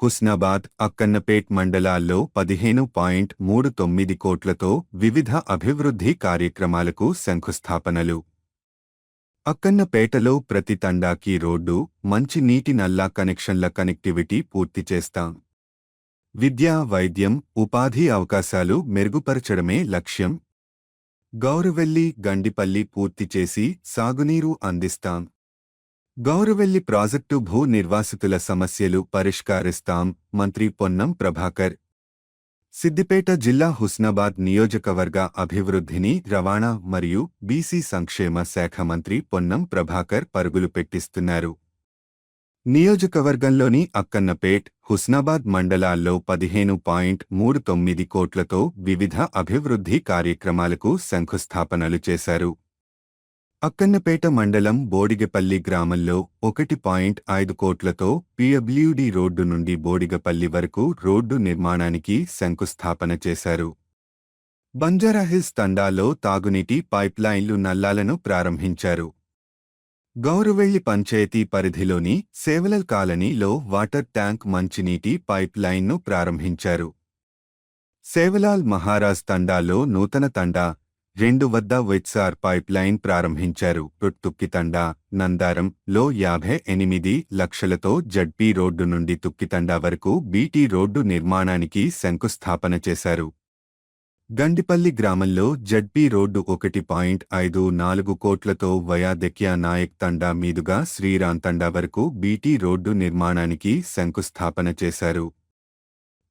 హుస్నాబాద్ అక్కన్నపేట్ మండలాల్లో పదిహేను పాయింట్ మూడు తొమ్మిది కోట్లతో వివిధ అభివృద్ధి కార్యక్రమాలకు శంకుస్థాపనలు. అక్కన్నపేటలో ప్రతి తండాకి రోడ్డు మంచి నీటి నల్లా కనెక్షన్ల కనెక్టివిటీ పూర్తి చేస్తాం. విద్యా వైద్యం ఉపాధి అవకాశాలు మెరుగుపరచడమే లక్ష్యం. గౌరవెల్లి గండిపల్లి పూర్తి చేసి సాగునీరు అందిస్తాం. గౌరవెల్లి ప్రాజెక్టు భూ నిర్వాసితుల సమస్యలు పరిష్కరిస్తాం మంత్రి పొన్నం ప్రభాకర్. సిద్దిపేట జిల్లా హుస్నాబాద్ నియోజకవర్గ అభివృద్ధిని రవాణా మరియు బీసీ సంక్షేమ శాఖ మంత్రి పొన్నం ప్రభాకర్ పరుగులు పెట్టిస్తున్నారు. నియోజకవర్గంలోని అక్కన్నపేట్ హుస్నాబాద్ మండలాల్లో పదిహేను పాయింట్ మూడు తొమ్మిది కోట్లతో వివిధ అభివృద్ధి కార్యక్రమాలకు శంకుస్థాపనలు చేశారు. అక్కన్నపేట మండలం బోడిగపల్లి గ్రామంలో ఒకటి పాయింట్ ఐదు కోట్లతో పిఎబ్ల్యూడి రోడ్డు నుండి బోడిగపల్లి వరకు రోడ్డు నిర్మాణానికి శంకుస్థాపన చేశారు. బంజారాహిల్స్ తండాలో తాగునీటి పైప్లైన్లు నల్లాలను ప్రారంభించారు. గౌరవెళ్ళి పంచాయతీ పరిధిలోని సేవలల్ కాలనీలో వాటర్ ట్యాంక్ మంచినీటి పైప్లైన్ను ప్రారంభించారు. సేవలాల్ మహారాజ్ తండాలో నూతన తండా రెండు వద్ద వెట్సార్ పైప్ లైన్ ప్రారంభించారు తుక్కితండా నందారం లో యాభై ఎనిమిది లక్షలతో జడ్పీ రోడ్డు నుండి తుక్కితండా వరకు బీటీ రోడ్డు నిర్మాణానికి శంకుస్థాపన చేశారు. గండిపల్లి గ్రామంలో జడ్పీ రోడ్డు ఒకటి పాయింట్ ఐదు నాలుగు కోట్లతో వయాదెక్యా నాయక్ తండా మీదుగా శ్రీరామ్ తండా వరకు బీటీ రోడ్డు నిర్మాణానికి శంకుస్థాపన చేశారు.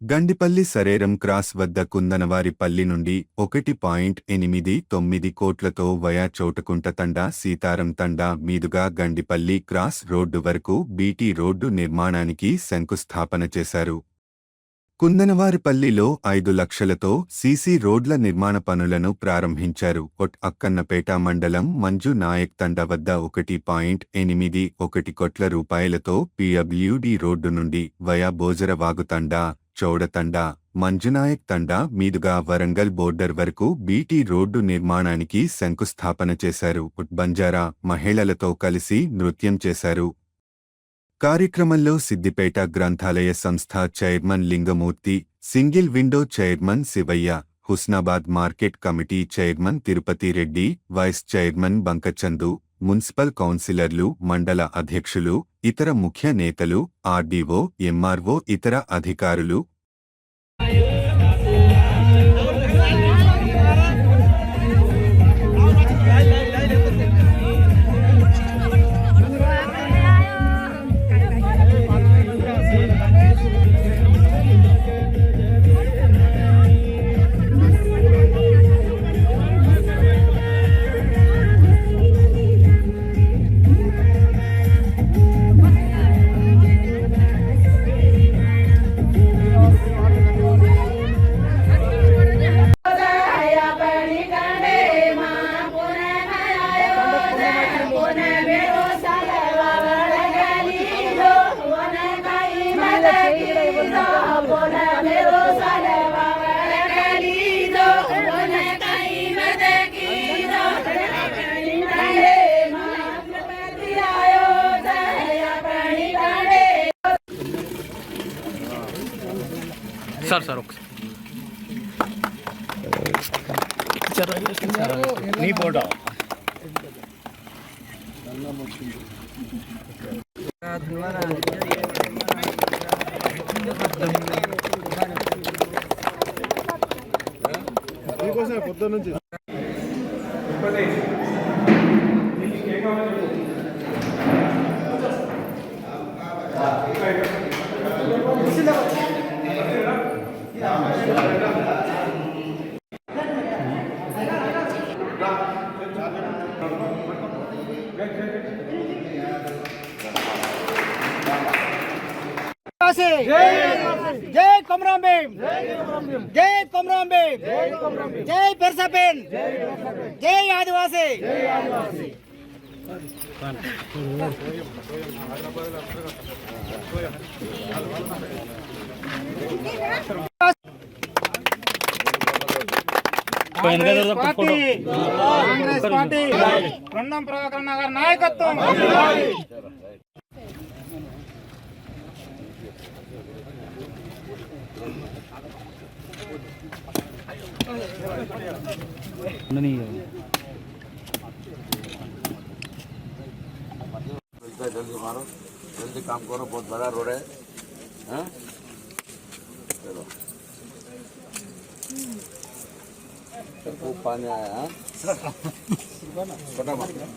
గండిపల్లి సరేరం క్రాస్ వద్ద కుందనవారిపల్లి నుండి ఒకటి పాయింట్ ఎనిమిది తొమ్మిది కోట్లతో వయా చోటకుంట తండా సీతారం తండా మీదుగా గండిపల్లి క్రాస్ రోడ్డు వరకు బీటీ రోడ్డు నిర్మాణానికి శంకుస్థాపన చేశారు. కుందనవారిపల్లిలో ఐదు లక్షలతో సీసీ రోడ్ల నిర్మాణ పనులను ప్రారంభించారు. ఒట్ అక్కన్నపేట మండలం మంజు నాయక్ తండ వద్ద ఒకటి పాయింట్ ఎనిమిది ఒకటి కోట్ల రూపాయలతో పిడబ్ల్యూడి రోడ్డు నుండి వయా బోజరవాగు తండా చౌడతండా మంజునాయక్ తండా మీదుగా వరంగల్ బోర్డర్ వరకు బీటీ రోడ్డు నిర్మాణానికి శంకుస్థాపన చేశారు. బంజారా మహిళలతో కలిసి నృత్యం చేశారు. కార్యక్రమంలో సిద్దిపేట గ్రంథాలయ సంస్థ chairman Lingamurthy single window chairman Shivaiah Husnabad market committee chairman Tirupati Reddy vice chairman Bankachandu municipal కౌన్సిలర్లు మండల అధ్యక్షులు ఇతర ముఖ్య నేతలు ఆర్డీఓ ఎంఆర్ఓ ఇతర అధికారులు. సార్ సార్ ఒకసారి నీ ఫోటో. మీకోసమే పొద్దున్న నుంచి जय कमराम भीम जय बिरसापेन जय आदिवासी కాంగ్రెస్ పార్టీ కాంగ్రెస్ పార్టీ పొన్నం ప్రభాకర్ నగర్ నాయకత్వం जल्दी मारो जल्दी काम करो बहुत बड़ा रोड है चलो खूब पानी आया हाँ छोटा मात्रा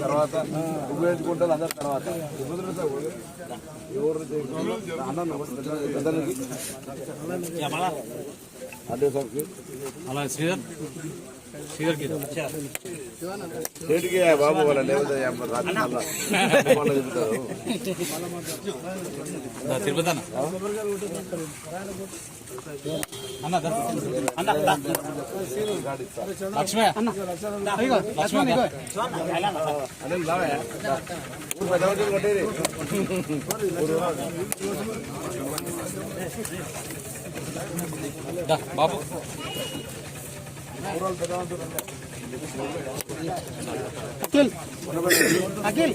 తర్వాత ఉపయోగించుకుంటారు అందరి తర్వాత ఎవరు అన్న పెద్దలకి అదే సార్కి అలా శ్రీధర్ శ్రీధర్కి స్టేట్కి బాబు వాళ్ళ లేకపోతే తిరుపతి అన్న. ఊరు పెద్ద కొట్టేది బాబు. আকিল আকিল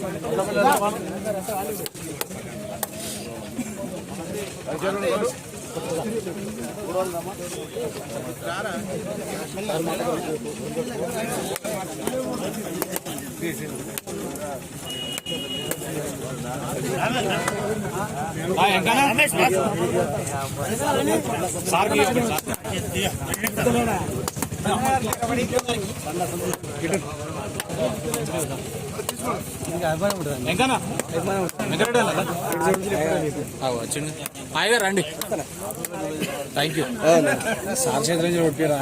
సార్ హాయిగా రండి. థ్యాంక్ యూ సార్ చేతుల కొట్టిరా.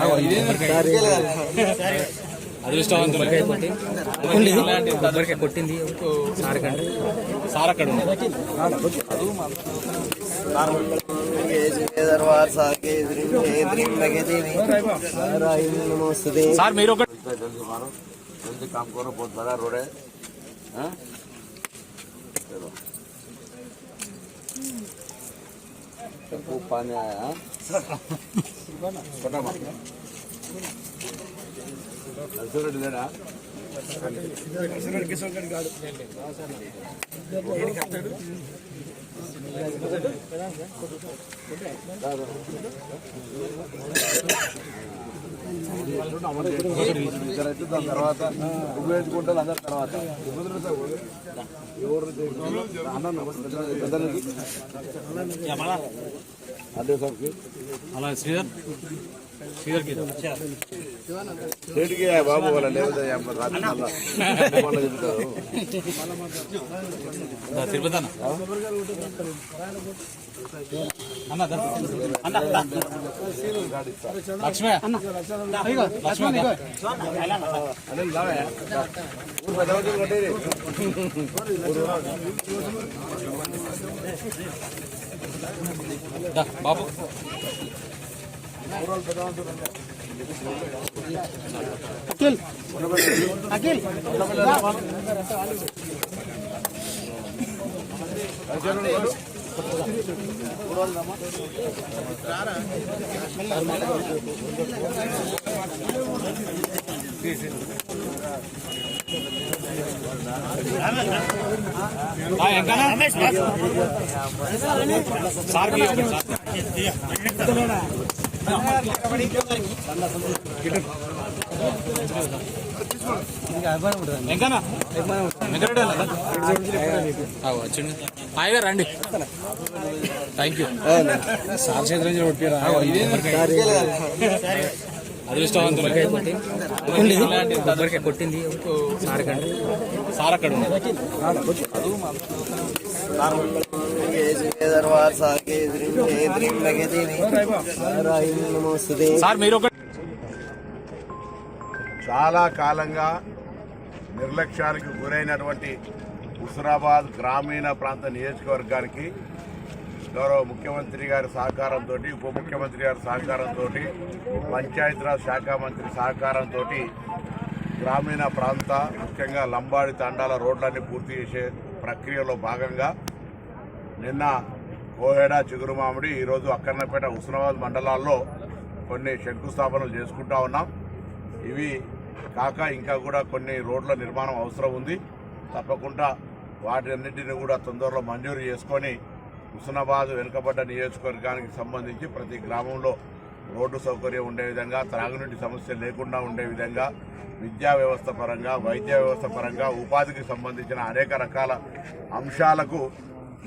అదృష్టవంతులు. కొట్టింది? కొట్టింది? సార్ అక్కడ సార్ అక్కడ सर, मेरे को जल्दी मारो जल्दी काम करो बहुत बड़ा रोड है हाँ? चलो खूब पानी आया छोटा मार ಹಸಿರು ಇಡಲೇನ ಹಸಿರು ಅಡಿಕೆ ಸೊಂಗಡಿ ಗಾಡು అయితే దాని తర్వాత ఉపయోగించుకుంటారు అందరి తర్వాత ఎవరు అన్న అదే సార్ అలా శ్రీధర్? బాబు వాళ్ళ లేకపోతే తిరుపతి అన్న బాబు. ఆ, ఎంకనా? సార్కి ఇవ్వండి, సార్. హాయిగా రండి థ్యాంక్ యూ సార్ చేతులు నుంచి కొట్టిరా అదృష్టవంతులు కొట్టింది. సార్ అక్కడ సార్ అక్కడ చాలా కాలంగా నిర్లక్ష్యానికి గురైనటువంటి హుసరాబాద్ గ్రామీణ ప్రాంత నియోజకవర్గానికి గౌరవ ముఖ్యమంత్రి గారి సహకారంతో ఉప ముఖ్యమంత్రి గారి సహకారంతో పంచాయతీరాజ్ శాఖ మంత్రి సహకారంతో గ్రామీణ ప్రాంత ముఖ్యంగా లంబాడి తండాల రోడ్లన్నీ పూర్తి చేసే ప్రక్రియలో భాగంగా నిన్న కోహెడ చిగురుమామిడి ఈరోజు అక్కర్నపేట హుస్నాబాద్ మండలాల్లో కొన్ని శంకుస్థాపనలు చేసుకుంటా ఉన్నాం. ఇవి కాక ఇంకా కూడా కొన్ని రోడ్ల నిర్మాణం అవసరం ఉంది. తప్పకుండా వాటన్నిటిని కూడా తొందరలో మంజూరు చేసుకొని హుస్నాబాద్ వెనుకబడ్డ నియోజకవర్గానికి సంబంధించి ప్రతి గ్రామంలో రోడ్డు సౌకర్యం ఉండే విధంగా త్రాగునీటి సమస్య లేకుండా ఉండే విధంగా విద్యా వ్యవస్థ పరంగా వైద్య వ్యవస్థ పరంగా ఉపాధికి సంబంధించిన అనేక రకాల అంశాలకు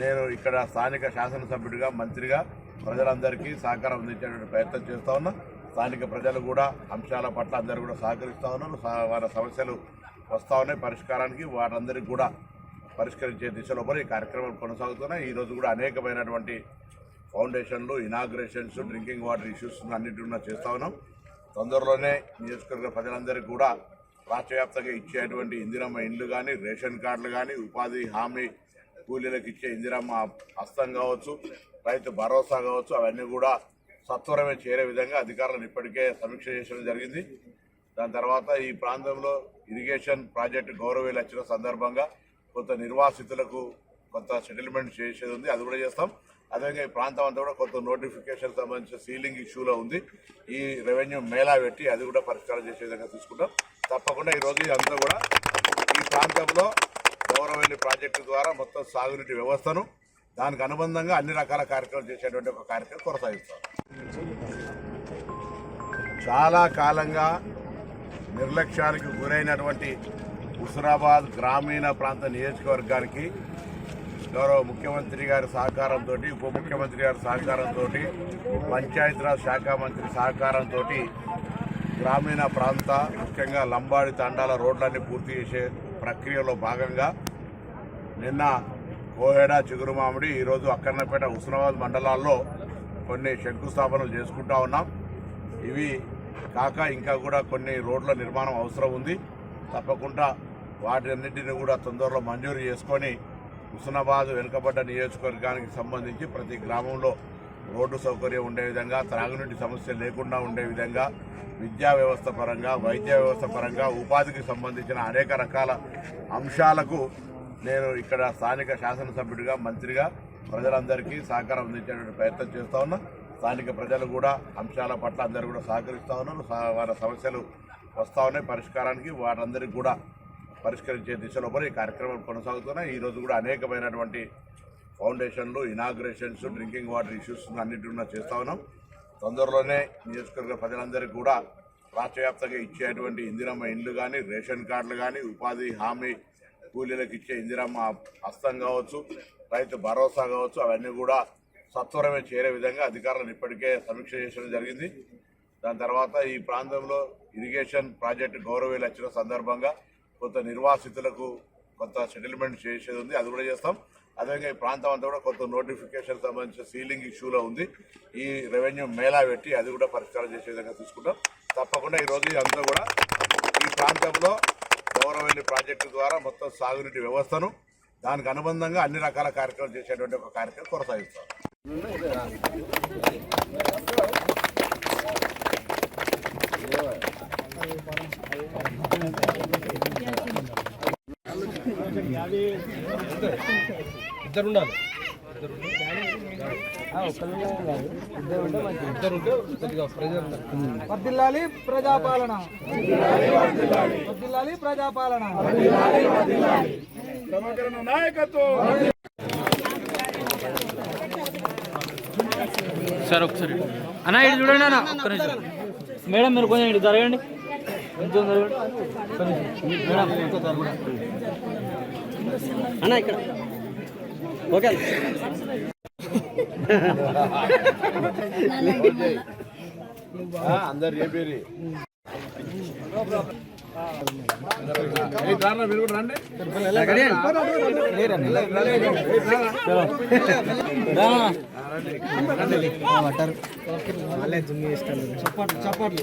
నేను ఇక్కడ స్థానిక శాసనసభ్యుడిగా మంత్రిగా ప్రజలందరికీ సహకారం అందించేటువంటి ప్రయత్నం చేస్తా ఉన్నా. స్థానిక ప్రజలు కూడా అంశాల పట్ల అందరూ కూడా సహకరిస్తూ ఉన్నారు. వారి సమస్యలు వస్తూ ఉన్నాయి పరిష్కారానికి. వారందరికీ కూడా పరిష్కరించే దిశలో ఈ కార్యక్రమాలు కొనసాగుతున్నాయి. ఈరోజు కూడా అనేకమైనటువంటి ఫౌండేషన్లు ఇనాగ్రేషన్స్ డ్రింకింగ్ వాటర్ ఇష్యూస్ అన్నిటి చేస్తూ చేస్తా ఉన్నాం. తొందరలోనే నియోజకవర్గ ప్రజలందరికీ కూడా రాష్ట్ర వ్యాప్తంగా ఇచ్చేటువంటి ఇందిరమ్మ ఇండ్లు కానీ రేషన్ కార్డులు కానీ ఉపాధి హామీ కూలీలకు ఇచ్చే ఇందిరమ్మ హస్తం కావచ్చు రైతు భరోసా కావచ్చు అవన్నీ కూడా సత్వరమే చేరే విధంగా అధికారులను ఇప్పటికే సమీక్ష చేసడం జరిగింది. దాని తర్వాత ఈ ప్రాంతంలో ఇరిగేషన్ ప్రాజెక్టు గౌరవేలు వచ్చిన సందర్భంగా కొంత నిర్వాసితులకు కొంత సెటిల్మెంట్ చేసేది ఉంది అది కూడా చేస్తాం. అదేవిధంగా ఈ ప్రాంతం అంతా కూడా కొంత నోటిఫికేషన్ సంబంధించిన సీలింగ్ ఇష్యూలో ఉంది. ఈ రెవెన్యూ మేళా పెట్టి అది కూడా పరిష్కారం చేసే విధంగా తీసుకుంటాం తప్పకుండా ఈరోజు ఇదంతా కూడా ఈ ప్రాంతంలో గౌరవల్లి ప్రాజెక్టు ద్వారా మొత్తం సాగునీటి వ్యవస్థను దానికి అనుబంధంగా అన్ని రకాల కార్యక్రమాలు చేసేటువంటి ఒక కార్యక్రమం కొనసాగిస్తాం. చాలా కాలంగా నిర్లక్ష్యానికి గురైనటువంటి హుసరాబాద్ గ్రామీణ ప్రాంత నియోజకవర్గానికి గౌరవ ముఖ్యమంత్రి గారి సహకారంతో ఉప ముఖ్యమంత్రి గారి సహకారంతో పంచాయతీరాజ్ శాఖ మంత్రి సహకారంతో గ్రామీణ ప్రాంత ముఖ్యంగా లంబాడి తండాల రోడ్లన్నీ పూర్తి చేసే ప్రక్రియలో భాగంగా నిన్న కోహెడ చిగురుమామిడి ఈరోజు అక్కన్నపేట హుస్నాబాద్ మండలాల్లో కొన్ని శంకుస్థాపనలు చేసుకుంటా ఉన్నాం. ఇవి కాక ఇంకా కూడా కొన్ని రోడ్ల నిర్మాణం అవసరం ఉంది. తప్పకుండా వాటన్నిటిని కూడా తొందరలో మంజూరు చేసుకొని హుస్నాబాద్ వెనుకబడ్డ నియోజకవర్గానికి సంబంధించి ప్రతి గ్రామంలో రోడ్డు సౌకర్యం ఉండే విధంగా త్రాగునీటి సమస్య లేకుండా ఉండే విధంగా విద్యా వ్యవస్థ పరంగా వైద్య వ్యవస్థ పరంగా ఉపాధికి సంబంధించిన అనేక రకాల అంశాలకు నేను ఇక్కడ స్థానిక శాసనసభ్యుడిగా మంత్రిగా ప్రజలందరికీ సహకారం అందించేటువంటి ప్రయత్నం చేస్తా ఉన్నా. స్థానిక ప్రజలు కూడా అంశాల పట్ల అందరూ కూడా సహకరిస్తూ ఉన్నారు. వారి సమస్యలు వస్తూ ఉన్నాయి. పరిష్కారానికి వారందరికీ కూడా పరిష్కరించే దిశలో ఈ కార్యక్రమాలు కొనసాగుతున్నాయి. ఈ రోజు కూడా అనేకమైనటువంటి ఫౌండేషన్లు ఇనాగ్రేషన్స్ డ్రింకింగ్ వాటర్ ఇష్యూస్ అన్నిటి కూడా చేస్తా ఉన్నాం. తొందరలోనే నియోజకవర్గ ప్రజలందరికీ కూడా రాష్ట్రవ్యాప్తంగా ఇచ్చేటువంటి ఇందిరమ్మ ఇండ్లు కానీ రేషన్ కార్డులు కానీ ఉపాధి హామీ కూలీలకు ఇచ్చే ఇందిరమ్మ హస్తం కావచ్చు రైతు భరోసా కావచ్చు అవన్నీ కూడా సత్వరమే చేరే విధంగా అధికారులను ఇప్పటికే సమీక్ష చేయడం జరిగింది. దాని తర్వాత ఈ ప్రాంతంలో ఇరిగేషన్ ప్రాజెక్టు గౌరవేలు వచ్చిన సందర్భంగా కొంత నిర్వాసితులకు కొంత సెటిల్మెంట్ చేసేది ఉంది అది కూడా చేస్తాం. అదేవిధంగా ఈ ప్రాంతం అంతా కూడా కొంత నోటిఫికేషన్ సంబంధించిన సీలింగ్ ఇష్యూలో ఉంది. ఈ రెవెన్యూ మేళా పెట్టి అది కూడా పరిష్కారం చేసే విధంగా తీసుకుంటాం. తప్పకుండా ఈరోజు ఇదంతా కూడా ఈ ప్రాంతంలో గౌరవల్లి ప్రాజెక్టు ద్వారా మొత్తం సాగునీటి వ్యవస్థను దానికి అనుబంధంగా అన్ని రకాల కార్యక్రమాలు చేసేటువంటి ఒక కార్యక్రమం కొనసాగిస్తాం. ఇద్దరు వర్దిల్లాలి ప్రజాపాలన. వర్దిల్లాలి ప్రజాపాలన. నాయకత్వం. సార్ ఒకసారి. అన్న ఇటు చూడండి అన్న. ఒక్క నిమిషం. మేడం మీరు కొంచెం ఇటు జరగండి. కొంచెం జరగండి. మేడం. అన్న ఇక్కడ. ఓకే అందరు చెప్పేది చప్పట్లు చప్పట్లు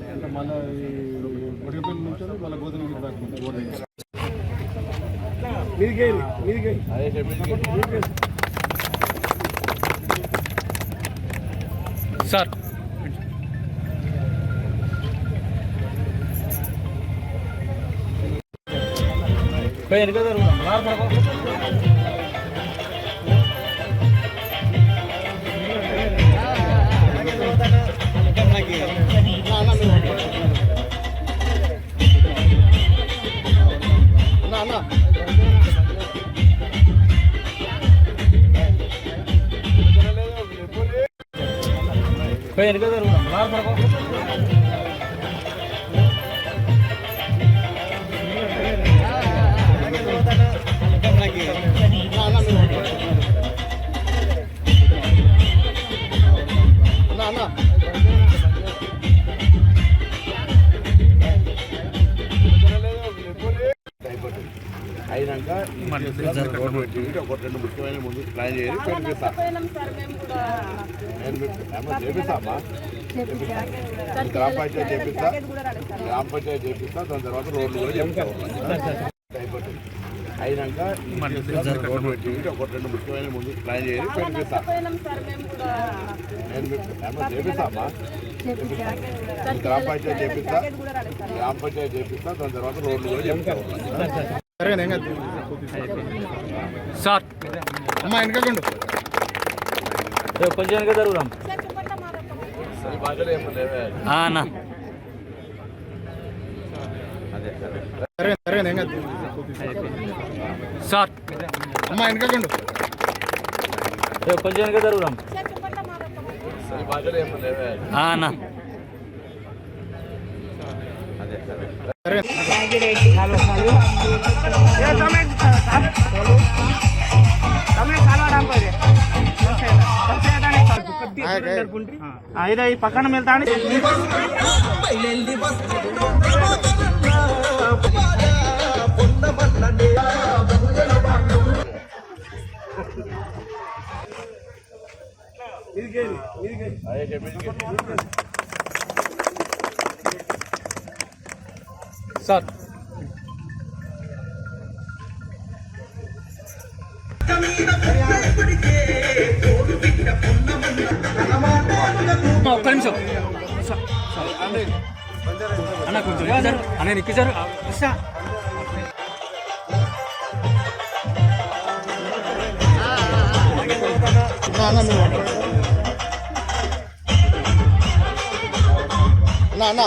కోటిన్నారా కోటిన్నారా అదే చెప్పి సార్ అయినాక రోడ్డు పెట్టి ఒక రెండు ముఖ్యమైన ముందు ప్లాన్ చేసి పెట్టిస్తా పోయినాం సార్ మేము కూడా. నేను మీకు ఏమన్నా చేపిస్తామా? గ్రామ పంచాయతీ చేపిస్తా. గ్రామ పంచాయతీ చేపిస్తా. దాని తర్వాత రోడ్లు కూడా చెప్తా అయినాక రోడ్డు పెట్టి ఒక రెండు ముఖ్యమైన ముందు ప్లాన్ మీకు ఏమన్నా చేపిస్తామా? గ్రామ పంచాయతీ చేపిస్తా. గ్రామ పంచాయతీ చేపిస్తా. దాని తర్వాత రోడ్లు కూడా చెప్తా సార్ అమ్మా వెనకకుండు కొంచెం వెనక జరుగుదాం. అన్న. సార్ అమ్మా వెనకకుండు కొంచెం వెనక జరుగుదాం. ఈ బాధలు ఏమన్నా లేవే అన్న ఐదు ఐదు పక్కన వెళ్తాను అదే సార్ ఒక్క నిమిషం. అన్న కొంచెం ఎక్కించారు అన్న ఎక్కించారు అన్న అన్న.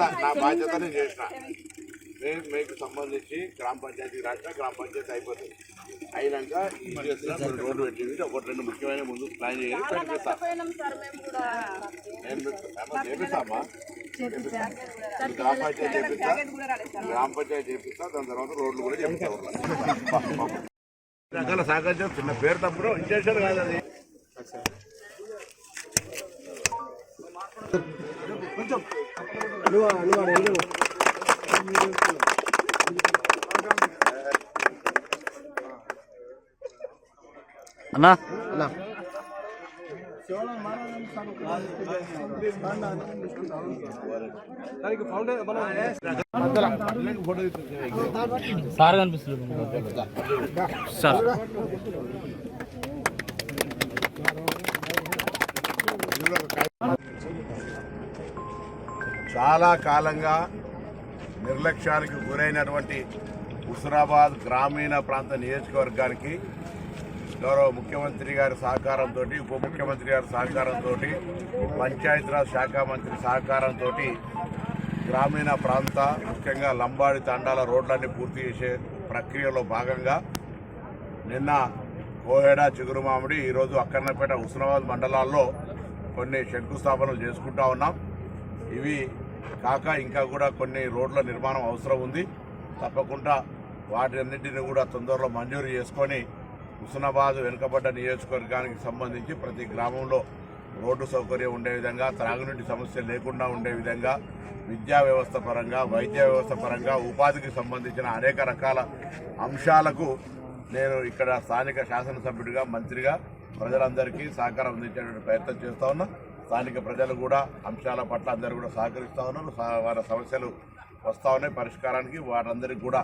బాధ్యత నా బాధ్యత నేను చేసిన. నేను మీకు సంబంధించి గ్రామ పంచాయతీ రాసిన గ్రామ పంచాయతీ అయిపోతుంది. అయినాక ఈ చేసిన మీరు రోడ్డు పెట్టింది. ఒకటి రెండు ముఖ్యమైన ముందు ప్లాన్ చేసి పెట్టిస్తా పోయినాం సార్. మేము కూడా. నేను మీకు ఏమన్నా చేపిస్తామా? గ్రామ పంచాయతీ చేపిస్తా. గ్రామ పంచాయతీ చేపిస్తా. దాని తర్వాత రోడ్లు కూడా చెప్తా రకాల సహకరించారు చిన్న పేరు తప్పుడు ఇంటెన్షన్ కాదు అది. అన్నా. సార్ కనిపిస్తుంది సార్. చాలా కాలంగా నిర్లక్ష్యానికి గురైనటువంటి హుసరాబాద్ గ్రామీణ ప్రాంత నియోజకవర్గానికి గౌరవ ముఖ్యమంత్రి గారి సహకారంతో ఉప ముఖ్యమంత్రి గారి సహకారంతో పంచాయతీరాజ్ శాఖ మంత్రి సహకారంతో గ్రామీణ ప్రాంత ముఖ్యంగా లంబాడి తండాల రోడ్లన్నీ పూర్తి చేసే ప్రక్రియలో భాగంగా నిన్న కోహెడ చిగురుమామిడి ఈరోజు అక్కన్నపేట హుస్నాబాద్ మండలాల్లో కొన్ని శంకుస్థాపనలు చేసుకుంటా ఉన్నాం. ఇవి కాక ఇంకా కూడా కొన్ని రోడ్ల నిర్మాణం అవసరం ఉంది. తప్పకుండా వాటన్నిటిని కూడా తొందరలో మంజూరు చేసుకొని హుస్నాబాద్ వెనుకబడ్డ నియోజకవర్గానికి సంబంధించి ప్రతి గ్రామంలో రోడ్డు సౌకర్యం ఉండే విధంగా త్రాగునీటి సమస్య లేకుండా ఉండే విధంగా విద్యా వ్యవస్థ పరంగా వైద్య వ్యవస్థ పరంగా ఉపాధికి సంబంధించిన అనేక రకాల అంశాలకు నేను ఇక్కడ స్థానిక శాసనసభ్యుడిగా మంత్రిగా ప్రజలందరికీ సహకారం అందించేటువంటి ప్రయత్నం చేస్తా ఉన్నా. స్థానిక ప్రజలు కూడా అంశాల పట్ల అందరూ కూడా సహకరిస్తా ఉన్నారు. వారి సమస్యలు వస్తూ ఉన్నాయి పరిష్కారానికి. వారందరికీ కూడా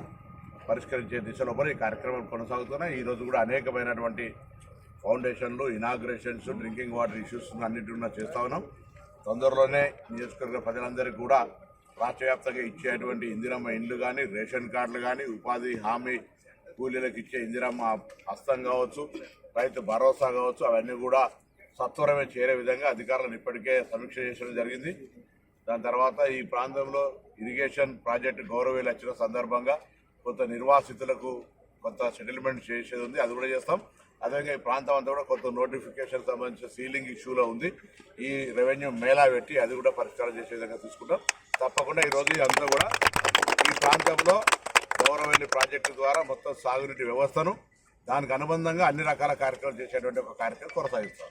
పరిష్కరించే దిశలో కూడా ఈ కొనసాగుతున్నాయి. ఈ రోజు కూడా అనేకమైనటువంటి ఫౌండేషన్లు ఇనాగ్రేషన్స్ డ్రింకింగ్ వాటర్ ఇష్యూస్ అన్నిటి కూడా చేస్తూ ఉన్నాం. తొందరలోనే నియోజకవర్గ ప్రజలందరికీ కూడా రాష్ట్రవ్యాప్తంగా ఇచ్చేటువంటి ఇందిరమ్మ ఇండ్లు కానీ రేషన్ కార్డులు కానీ ఉపాధి హామీ కూలీలకు ఇచ్చే ఇందిరమ్మ హస్తం కావచ్చు రైతు భరోసా కావచ్చు అవన్నీ కూడా సత్వరమే చేరే విధంగా అధికారులను ఇప్పటికే సమీక్ష చేయడం జరిగింది. దాని తర్వాత ఈ ప్రాంతంలో ఇరిగేషన్ ప్రాజెక్టు గౌరవేలు వచ్చిన సందర్భంగా కొంత నిర్వాసితులకు కొంత సెటిల్మెంట్ చేసేది ఉంది. అది కూడా చేస్తాం. అదేవిధంగా ఈ ప్రాంతం అంతా కూడా కొంత నోటిఫికేషన్ సంబంధించిన సీలింగ్ ఇష్యూలో ఉంది. ఈ రెవెన్యూ మేళా పెట్టి అది కూడా పరిష్కారం చేసే విధంగా తీసుకుంటాం తప్పకుండా ఈ రోజు అంతా కూడా ఈ ప్రాంతంలో గౌరవైన ప్రాజెక్టు ద్వారా మొత్తం సాగునీటి వ్యవస్థను దానికి అనుబంధంగా అన్ని రకాల కార్యక్రమాలు చేసేటువంటి ఒక కార్యక్రమం కొనసాగిస్తాం.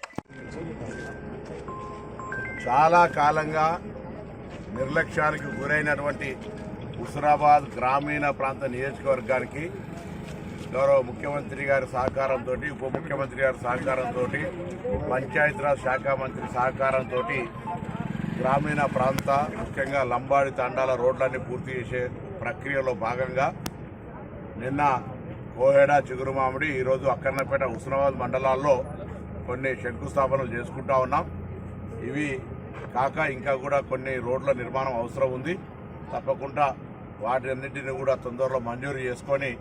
చాలా కాలంగా నిర్లక్ష్యానికి గురైనటువంటి హుసరాబాద్ గ్రామీణ ప్రాంత నియోజకవర్గానికి గౌరవ ముఖ్యమంత్రి గారి సహకారంతో ఉప ముఖ్యమంత్రి గారి సహకారంతో పంచాయతీరాజ్ శాఖ మంత్రి సహకారంతో గ్రామీణ ప్రాంత ముఖ్యంగా లంబాడి తండాల రోడ్లన్నీ పూర్తి చేసే ప్రక్రియలో భాగంగా నిన్న కోహెడ చిగురుమామిడి ఈరోజు అక్కన్నపేట హుస్నాబాద్ మండలాల్లో కొన్ని శంకుస్థాపనలు చేసుకుంటా ఉన్నాం. ఇవి కాక ఇంకా కూడా కొన్ని రోడ్ల నిర్మాణం అవసరం ఉంది. తప్పకుండా వాటిన్నింటినీ కూడా తొందరలో మంజూరు చేసుకొని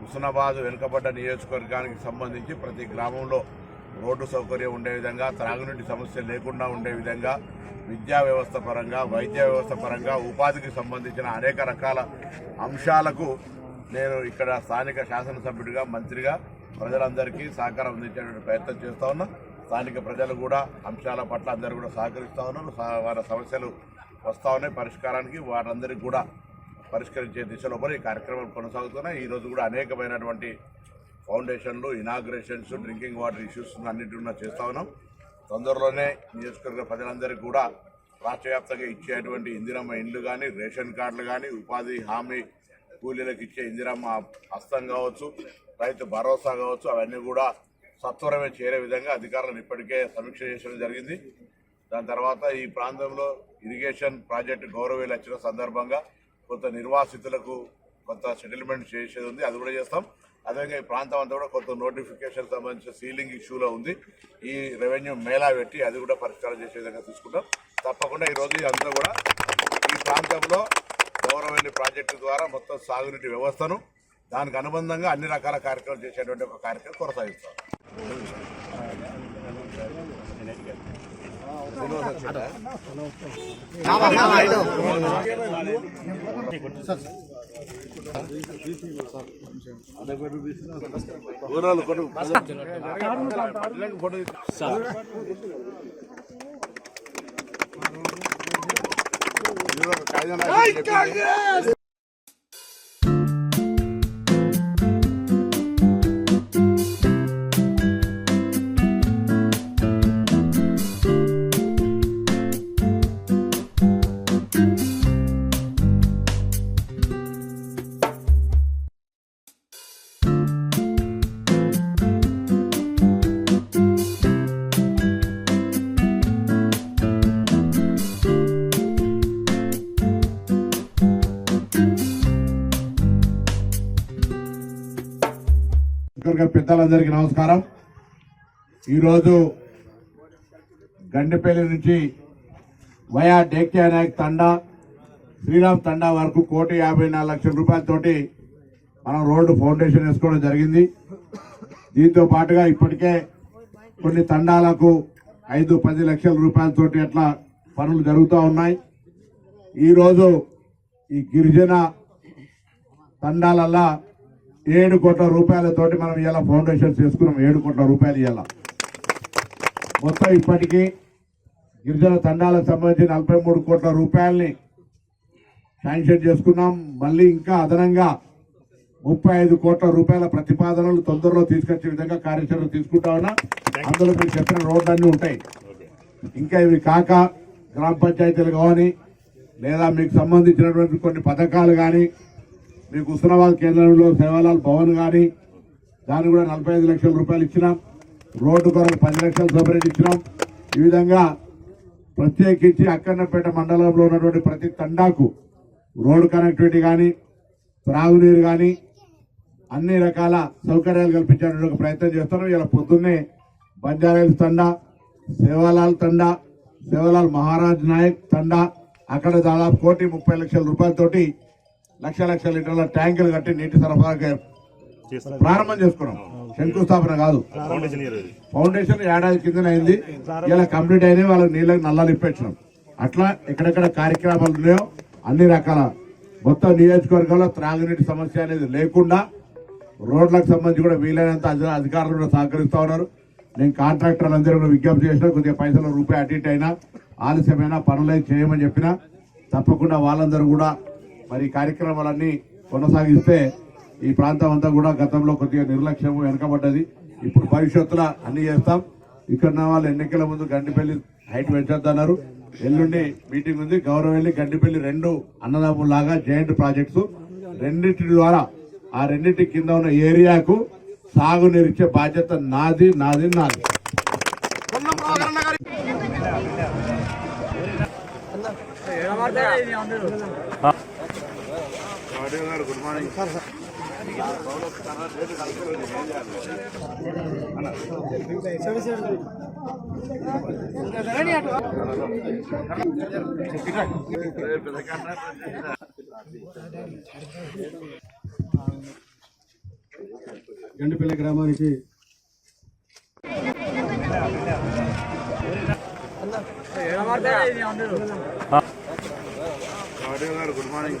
హుస్నాబాద్ వెనుకబడ్డ నియోజకవర్గానికి సంబంధించి ప్రతి గ్రామంలో రోడ్డు సౌకర్యం ఉండే విధంగా త్రాగునీటి సమస్య లేకుండా ఉండే విధంగా విద్యా వ్యవస్థ పరంగా వైద్య వ్యవస్థ పరంగా ఉపాధికి సంబంధించిన అనేక రకాల అంశాలకు నేను ఇక్కడ స్థానిక శాసనసభ్యుడిగా మంత్రిగా ప్రజలందరికీ సహకారం అందించేటువంటి ప్రయత్నం చేస్తా ఉన్నా. స్థానిక ప్రజలు కూడా అంశాల పట్ల అందరూ కూడా సహకరిస్తా ఉన్నారు. వారి సమస్యలు వస్తూ ఉన్నాయి పరిష్కారానికి. వారందరికీ కూడా పరిష్కరించే దిశలో మరి ఈ కార్యక్రమాలు కొనసాగుతున్నాయి. ఈ రోజు కూడా అనేకమైనటువంటి ఫౌండేషన్లు ఇనాగ్రేషన్స్ డ్రింకింగ్ వాటర్ ఇష్యూస్ అన్నిటి కూడా చేస్తా ఉన్నాం. తొందరలోనే నియోజకవర్గ ప్రజలందరికీ కూడా రాష్ట్రవ్యాప్తంగా ఇచ్చేటువంటి ఇందిరమ్మ ఇండ్లు కానీ రేషన్ కార్డులు కానీ ఉపాధి హామీ కూలీలకు ఇచ్చే ఇందిరమ్మ హస్తం కావచ్చు. రైతు భరోసా కావచ్చు అవన్నీ కూడా సత్వరమే చేరే విధంగా అధికారులను ఇప్పటికే సమీక్ష చేయడం జరిగింది. దాని తర్వాత ఈ ప్రాంతంలో ఇరిగేషన్ ప్రాజెక్టు గౌరవేలు వచ్చిన సందర్భంగా కొంత నిర్వాసితులకు కొంత సెటిల్మెంట్ చేసేది ఉంది అది కూడా చేస్తాం. అదేవిధంగా ఈ ప్రాంతం అంతా కూడా కొంత నోటిఫికేషన్ సంబంధించిన సీలింగ్ ఇష్యూలో ఉంది. ఈ రెవెన్యూ మేళా పెట్టి అది కూడా పరిష్కారం చేసే విధంగా తీసుకుంటాం తప్పకుండా ఈ రోజు అంతా కూడా ఈ ప్రాంతంలో గౌరవైన ప్రాజెక్టు ద్వారా మొత్తం సాగునీటి వ్యవస్థను దానికి అనుబంధంగా అన్ని రకాల కార్యక్రమాలు చేసేటువంటి ఒక కార్యక్రమం కొనసాగిస్తాం. కాగితం నియోజకవర్గ పెద్దలందరికీ నమస్కారం. ఈరోజు గండిపల్లి నుంచి వయా డేక్యా నాయక్ తండా శ్రీరామ్ తండా వరకు కోటి యాభై నాలుగు లక్షల రూపాయలతోటి మనం రోడ్డు ఫౌండేషన్ వేసుకోవడం జరిగింది. దీంతో పాటుగా ఇప్పటికే కొన్ని తండాలకు ఐదు పది లక్షల రూపాయలతోటి అట్లా పనులు జరుగుతూ ఉన్నాయి. ఈరోజు ఈ గిరిజన తండాలల్లా ఏడు కోట్ల రూపాయలతోటి మనం ఇలా ఫౌండేషన్ చేసుకున్నాం. ఏడు కోట్ల రూపాయలు ఇలా మొత్తం ఇప్పటికీ గిరిజన తండాలకు సంబంధించి నలభై మూడు కోట్ల రూపాయల్ని శాంక్షన్ చేసుకున్నాం. మళ్ళీ ఇంకా అదనంగా ముప్పై ఐదు కోట్ల రూపాయల ప్రతిపాదనలు తొందరలో తీసుకొచ్చే విధంగా కార్యాచరణ తీసుకుంటా ఉన్నా. అందులో మీరు చెప్పిన రోడ్లన్నీ ఉంటాయి. ఇంకా ఇవి కాక గ్రామ పంచాయతీలు కానీ లేదా మీకు సంబంధించినటువంటి కొన్ని పథకాలు కానీ మీకు హుస్నాబాద్ కేంద్రంలో సేవాలాల్ భవన్ కానీ దాన్ని కూడా నలభై ఐదు లక్షల రూపాయలు ఇచ్చినాం. రోడ్డు కొరకు పది లక్షలు సపరేట్ ఇచ్చినాం. ఈ విధంగా ప్రత్యేకించి అక్కన్నపేట మండలంలో ఉన్నటువంటి ప్రతి తండాకు రోడ్డు కనెక్టివిటీ కానీ త్రాగునీరు కానీ అన్ని రకాల సౌకర్యాలు కల్పించేటువంటి ఒక ప్రయత్నం చేస్తున్నాం. ఇలా పొద్దున్నే బంజారాయిల్స్ తండా సేవాలాల్ తండా సేవాలాల్ మహారాజ్ నాయక్ తండా అక్కడ దాదాపు కోటి ముప్పై లక్షల రూపాయలతోటి లక్ష లక్షల లీటర్ల ట్యాంకులు కట్టి నీటి సరఫరా ప్రారంభం చేసుకున్నాం. శంకుస్థాపన కాదు. ఫౌండేషన్ ఏడాది కింద అయింది. ఇలా కంప్లీట్ అయినాయి వాళ్ళకి నీళ్ళకి నల్లాలు ఇప్పించినాం. అట్లా ఎక్కడెక్కడ కార్యక్రమాలు ఉన్నాయో అన్ని రకాల మొత్తం నియోజకవర్గంలో త్రాగునీటి సమస్య అనేది లేకుండా రోడ్లకు సంబంధించి కూడా వీలైనంత అధి- అధికారులు కూడా సహకరిస్తా ఉన్నారు. నేను కాంట్రాక్టర్లు అందరూ కూడా విజ్ఞప్తి చేసిన కొద్దిగా పైసలు రూపాయి అటు ఇటు అయినా ఆలస్యమైనా పనులే చేయమని చెప్పినా తప్పకుండా వాళ్ళందరూ కూడా మరి కార్యక్రమాలన్నీ కొనసాగిస్తే ఈ ప్రాంతం అంతా కూడా గతంలో కొద్దిగా నిర్లక్ష్యం వెనకబడ్డది. ఇప్పుడు భవిష్యత్తులో అన్ని చేస్తాం. ఇక్కడ ఉన్న వాళ్ళు ఎన్నికల ముందు గండిపల్లి హైట్ పెంచొద్దన్నారు. ఎల్లుండి మీటింగ్ ఉంది. గౌరవెల్లి గండిపల్లి రెండు అన్నదమ్ములాగా జాయింట్ ప్రాజెక్ట్స్. రెండింటి ద్వారా ఆ రెండింటి కింద ఉన్న ఏరియాకు సాగునీరిచ్చే బాధ్యత నాది నాది నాది. Good morning. గండిపల్లి గ్రామానికి గుడ్ మార్నింగ్.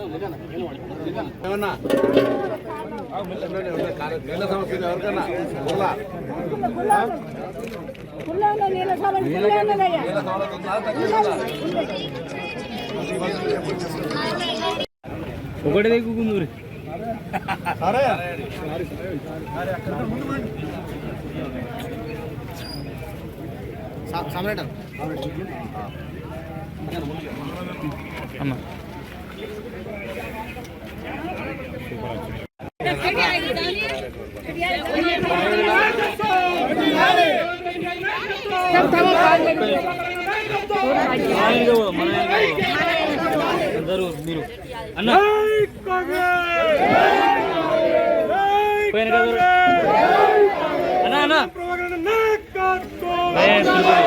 ఏమన్నా నీళ్ళ సమస్య ఎవరికన్నా నీళ్ళ సమస్య ఒకటి దిగుకుందూరి అన్న ఆయనగా అందరూ మీరు అన్న పోయిన కదా అన్న అన్న ఏ, తిరుపతి.